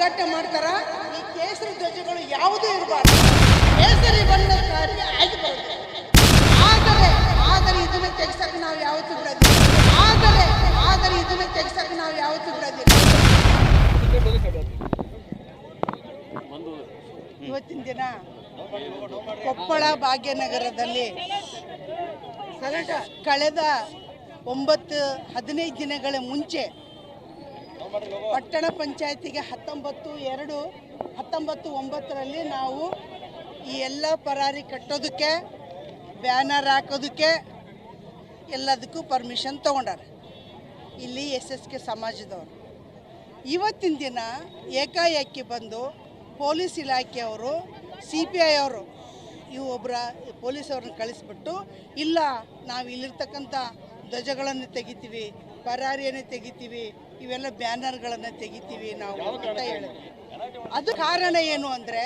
ಒಗ್ಗಟ್ಟು ಮಾಡ್ತಾರ? ಈ ಕೇಸರಿ ಧ್ವಜಗಳು ಯಾವುದೂ ಇರಬಾರ್ದು. ಕೇಸರಿ ಬಣ್ಣ ಕಾರ್ಯ ಆಗಬಾರ್ದು. ಆದರೆ ಆದರೆ ಇದನ್ನು ತೆಗ್ಸಕ್ಕೆ ನಾವು ಯಾವತ್ತು ಆದರೆ ಆದರೆ ಇದನ್ನು ತೆಗ್ಸಕ್ಕೆ ನಾವು ಯಾವುದು ಬಿಡೋದಿಲ್ಲ. ಇವತ್ತಿನ ದಿನ ಕೊಪ್ಪಳ ಭಾಗ್ಯನಗರದಲ್ಲಿ ಕಳೆದ ಒಂಬತ್ತು ಹದಿನೈದು ದಿನಗಳ ಮುಂಚೆ ಪಟ್ಟಣ ಪಂಚಾಯತಿಗೆ ಹತ್ತೊಂಬತ್ತು ಎರಡು, ಹತ್ತೊಂಬತ್ತು ಒಂಬತ್ತರಲ್ಲಿ ನಾವು ಈ ಎಲ್ಲ ಪರಾರಿ ಕಟ್ಟೋದಕ್ಕೆ, ಬ್ಯಾನರ್ ಹಾಕೋದಕ್ಕೆ ಎಲ್ಲದಕ್ಕೂ ಪರ್ಮಿಷನ್ ತೊಗೊಂಡಾರೆ. ಇಲ್ಲಿ ಎಸ್ ಎಸ್ ಕೆ ಸಮಾಜದವರು. ಇವತ್ತಿನ ದಿನ ಏಕಾಏಕಿ ಬಂದು ಪೊಲೀಸ್ ಇಲಾಖೆಯವರು ಸಿ ಪಿ ಐ ಅವರು, ಇವು ಒಬ್ಬರ ಪೊಲೀಸ್ ಅವ್ರನ್ನ ಕಳಿಸ್ಬಿಟ್ಟು, ಇಲ್ಲ ನಾವು ಇಲ್ಲಿರ್ತಕ್ಕಂಥ ಧ್ವಜಗಳನ್ನು ತೆಗಿತೀವಿ, ಪರಾರಿಯನ್ನು ತೆಗಿತೀವಿ ಇವೆಲ್ಲ ಬ್ಯಾನರ್ಗಳನ್ನು ತೆಗಿತೀವಿ ನಾವು ಅಂತ ಹೇಳಿದ್ವಿ ಅದು ಕಾರಣ ಏನು ಅಂದರೆ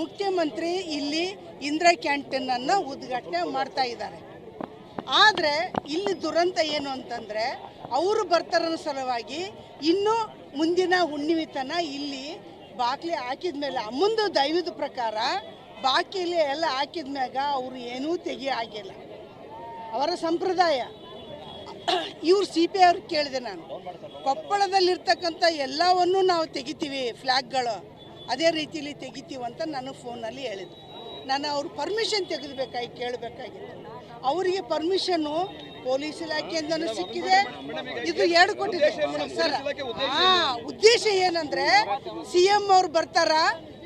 ಮುಖ್ಯಮಂತ್ರಿ ಇಲ್ಲಿ ಇಂದಿರಾ ಕ್ಯಾಂಟೀನನ್ನು ಉದ್ಘಾಟನೆ ಮಾಡ್ತಾ ಇದ್ದಾರೆ. ಆದರೆ ಇಲ್ಲಿ ದುರಂತ ಏನು ಅಂತಂದರೆ ಅವರು ಬರ್ತಾರ ಸಲುವಾಗಿ ಇನ್ನೂ ಮುಂದಿನ ಹುಣ್ಣಿಮೆತನ ಇಲ್ಲಿ ಬಾಕ್ಲಿ ಹಾಕಿದ ಮೇಲೆ ಅಮ್ಮಂದು ದೈವದ ಪ್ರಕಾರ ಬಾಕಿಲಿ ಎಲ್ಲ ಹಾಕಿದ ಮ್ಯಾಗ ಅವರು ಏನೂ ತೆಗಿ ಆಗಿಲ್ಲ. ಅವರ ಸಂಪ್ರದಾಯ. ಇವ್ರು ಸಿ ಪಿ ಅವ್ರಿಗೆ ಕೇಳಿದೆ ನಾನು. ಕೊಪ್ಪಳದಲ್ಲಿರ್ತಕ್ಕಂಥ ಎಲ್ಲವನ್ನೂ ನಾವು ತೆಗಿತೀವಿ ಫ್ಲ್ಯಾಗ್ಗಳು. ಅದೇ ರೀತಿಲಿ ತೆಗಿತೀವಿ ಅಂತ ನಾನು ಫೋನಲ್ಲಿ ಹೇಳಿದ್ರು ನಾನು ಅವ್ರ ಪರ್ಮಿಷನ್ ತೆಗೆದುಬೇಕಾಗಿ ಕೇಳಬೇಕಾಗಿತ್ತು. ಅವರಿಗೆ ಪರ್ಮಿಷನ್ನು ಪೊಲೀಸ್ ಇಲಾಖೆಯಿಂದನೂ ಸಿಕ್ಕಿದೆ. ಇದು ಎರಡು ಕೊಟ್ಟಿದೆ. ಸರ್ ಹಾಂ ಉದ್ದೇಶ ಏನಂದರೆ ಸಿ ಎಂ ಅವ್ರು ಬರ್ತಾರ?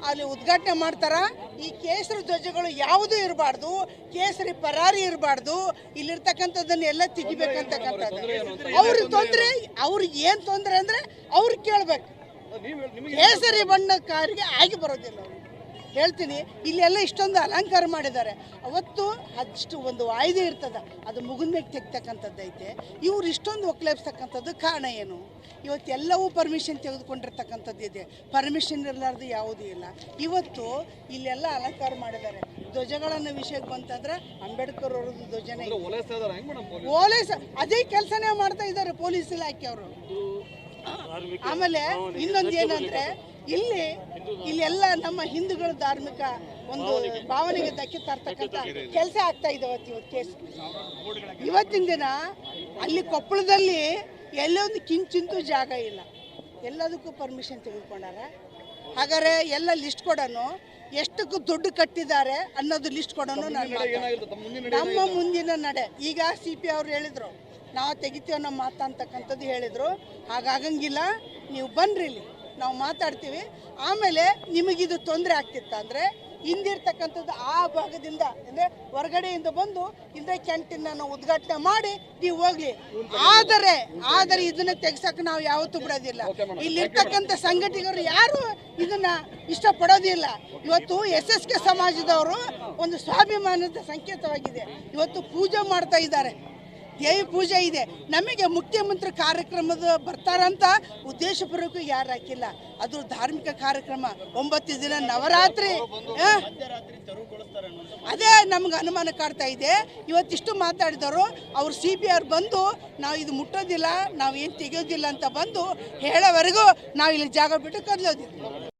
ಅಲ್ಲಿ ಉದ್ಘಾಟನೆ ಮಾಡ್ತಾರ? ಈ ಕೇಸರಿ ಧ್ವಜಗಳು ಯಾವುದೂ ಇರಬಾರ್ದು ಕೇಸರಿ ಪರಾರಿ ಇರಬಾರ್ದು ಇಲ್ಲಿರ್ತಕ್ಕಂಥದ್ದನ್ನ ಎಲ್ಲ ತೆಗಿಬೇಕಂತಕ್ಕಂಥದ್ದು ಅವ್ರ ತೊಂದರೆ ಅವ್ರಿಗೆ ಏನು ತೊಂದರೆ ಅಂದ್ರೆ ಅವ್ರಿಗೆ ಕೇಳ್ಬೇಕು. ಕೇಸರಿ ಬಣ್ಣ ಕಾರಿಗೆ ಆಗಿ ಬರೋದಿಲ್ಲ ಅವ್ರು. ಹೇಳ್ತೀನಿ ಇಲ್ಲೆಲ್ಲ ಇಷ್ಟೊಂದು ಅಲಂಕಾರ ಮಾಡಿದ್ದಾರೆ. ಅವತ್ತು ಅಷ್ಟು ಒಂದು ವಾಯ್ದೆ ಇರ್ತದೆ. ಅದು ಮುಗಿದ ಮೇಲೆ ತೆಗ್ತಕ್ಕಂಥದ್ದು ಐತೆ ಇವ್ರು ಇಷ್ಟೊಂದು ಒಕ್ಲೇಪ್ಸ್ತಕ್ಕಂಥದ್ದು ಕಾರಣ ಏನು? ಇವತ್ತೆಲ್ಲವೂ ಪರ್ಮಿಷನ್ ತೆಗೆದುಕೊಂಡಿರ್ತಕ್ಕಂಥದ್ದು ಇದೆ. ಪರ್ಮಿಷನ್ ಇರಲಾರ್ದು ಯಾವುದೂ ಇಲ್ಲ. ಇವತ್ತು ಇಲ್ಲೆಲ್ಲ ಅಲಂಕಾರ ಮಾಡಿದ್ದಾರೆ. ಧ್ವಜಗಳನ್ನು ವಿಷಯಕ್ಕೆ ಬಂತಂದ್ರೆ ಅಂಬೇಡ್ಕರ್ ಅವ್ರದ್ದು ಧ್ವಜನೇ. ಪೊಲೀಸ್? ಅದೇ ಕೆಲಸನೇ ಮಾಡ್ತಾ ಇದ್ದಾರೆ ಪೊಲೀಸ್ ಇಲಾಖೆಯವರು ಆಮೇಲೆ ಇನ್ನೊಂದು ಏನಂದ್ರೆ ಇಲ್ಲಿ ಇಲ್ಲೆಲ್ಲ ನಮ್ಮ ಹಿಂದೂಗಳ ಧಾರ್ಮಿಕ ಒಂದು ಭಾವನೆಗೆ ಧಕ್ಕೆ ತರ್ತಕ್ಕಂಥ ಕೆಲಸ ಆಗ್ತಾ ಇದೆ ಇವತ್ತು ಇವತ್ತು ಕೇಸ್. ಇವತ್ತಿನ ದಿನ ಅಲ್ಲಿ ಕೊಪ್ಪಳದಲ್ಲಿ ಎಲ್ಲೊಂದು ಕಿಂಚಿಂತೂ ಜಾಗ ಇಲ್ಲ. ಎಲ್ಲದಕ್ಕೂ ಪರ್ಮಿಷನ್ ತೆಗೆದುಕೊಂಡಾರ. ಹಾಗಾದ್ರೆ ಎಲ್ಲ ಲಿಸ್ಟ್ ಕೊಡೋನು ಎಷ್ಟಕ್ಕೂ ದುಡ್ಡು ಕಟ್ಟಿದ್ದಾರೆ ಅನ್ನೋದು ಲಿಸ್ಟ್ ಕೊಡೋನು. ನಮ್ಮ ಮುಂದಿನ ನಡೆ. ಈಗ ಸಿ ಪಿ ಅವ್ರು ಹೇಳಿದರು ನಾವು ತೆಗಿತೀವಿ ನಮ್ಮ ಮಾತು ಅಂತಕ್ಕಂಥದ್ದು ಹೇಳಿದರು. ಹಾಗಾಗಂಗಿಲ್ಲ ನೀವು ಬನ್ನಿರಿ ಇಲ್ಲಿ. ನಾವು ಮಾತಾಡ್ತೀವಿ. ಆಮೇಲೆ ನಿಮಗಿದು ತೊಂದರೆ ಆಗ್ತಿತ್ತ ಅಂದರೆ ಹಿಂದಿರ್ತಕ್ಕಂಥದ್ದು ಆ ಭಾಗದಿಂದ ಅಂದರೆ ಹೊರಗಡೆಯಿಂದ ಬಂದು ಇಲ್ಲದೆ ಕ್ಯಾಂಟೀನ್ ನಾವು ಉದ್ಘಾಟನೆ ಮಾಡಿ ನೀವು ಹೋಗ್ಲಿ. ಆದರೆ ಆದರೆ ಇದನ್ನ ತೆಗ್ಸಕ್ಕೆ ನಾವು ಯಾವತ್ತೂ ಬಿಡೋದಿಲ್ಲ. ಇಲ್ಲಿರ್ತಕ್ಕಂಥ ಸಂಘಟಕರು ಯಾರು ಇದನ್ನ ಇಷ್ಟಪಡೋದಿಲ್ಲ. ಇವತ್ತು ಎಸ್ ಎಸ್ ಕೆ ಸಮಾಜದವರು ಒಂದು ಸ್ವಾಭಿಮಾನದ ಸಂಕೇತವಾಗಿದೆ. ಇವತ್ತು ಪೂಜೆ ಮಾಡ್ತಾ ಇದ್ದಾರೆ. ದೇವಿ ಪೂಜೆ ಇದೆ. ನಮಗೆ ಮುಖ್ಯಮಂತ್ರಿ ಕಾರ್ಯಕ್ರಮದ ಬರ್ತಾರಂತ ಉದ್ದೇಶಪೂರ್ವಕ ಯಾರು ಹಾಕಿಲ್ಲ. ಅದು ಧಾರ್ಮಿಕ ಕಾರ್ಯಕ್ರಮ. ಒಂಬತ್ತು ದಿನ ನವರಾತ್ರಿ? ಅದೇ ನಮ್ಗೆ ಅನುಮಾನ ಕಾಡ್ತಾ ಇದೆ. ಇವತ್ತಿಷ್ಟು ಮಾತಾಡಿದವರು, ಅವ್ರು ಸಿ ಬಿ ಆರ್ ಬಂದು, ನಾವು ಇದು ಮುಟ್ಟೋದಿಲ್ಲ, ನಾವು ಏನು ತೆಗೆಯೋದಿಲ್ಲ ಅಂತ ಬಂದು ಹೇಳೋವರೆಗೂ ನಾವು ಇಲ್ಲಿ ಜಾಗ ಬಿಟ್ಟು ಕದಲೋದಿಲ್ಲ.